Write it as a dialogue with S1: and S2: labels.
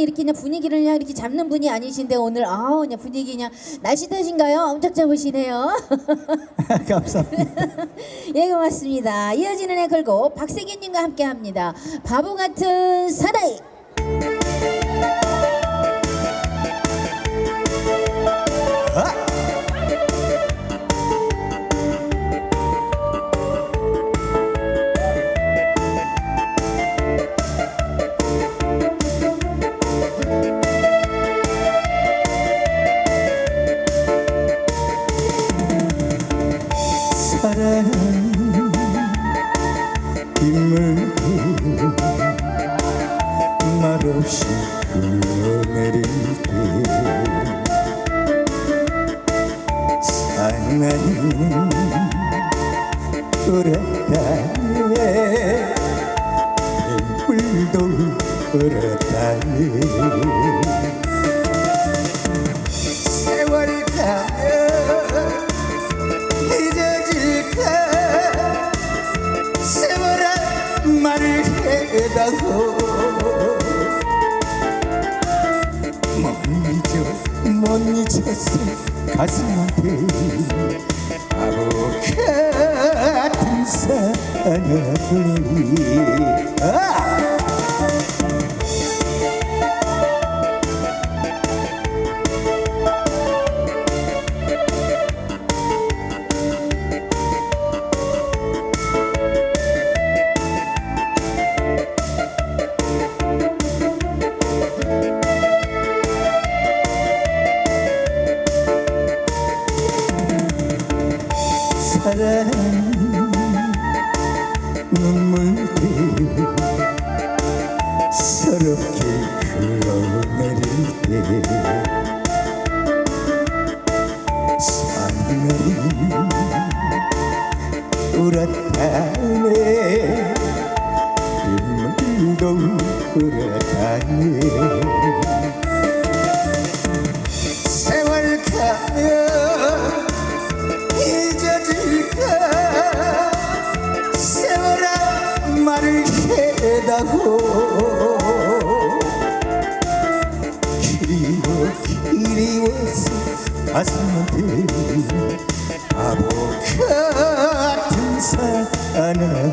S1: 이렇게 그냥 분위기를 그냥 이렇게 잡는 분이 아니신데 오늘 아우 그냥 분위기 그냥 날씨도신가요? 엄청 잡으시네요.
S2: 감사합니다.
S1: 예 고맙습니다. 이어지는 애 걸고 박세균님과 함께합니다. 바보 같은 사나이.
S2: 사랑 빗물 말없이 흘러내릴 때 사랑은 돌았다네 빗물도 돌았다네 말을 해다고. 못 잊어 못 잊었어. 가슴한테 바보 같은 사나이. 아! 눈물이 서럽게 흘러내릴 때 사랑이 울었다네 빗물도 울었다네 말을 해다고 그리워 그리워서 가슴한테 바보 같은 사나이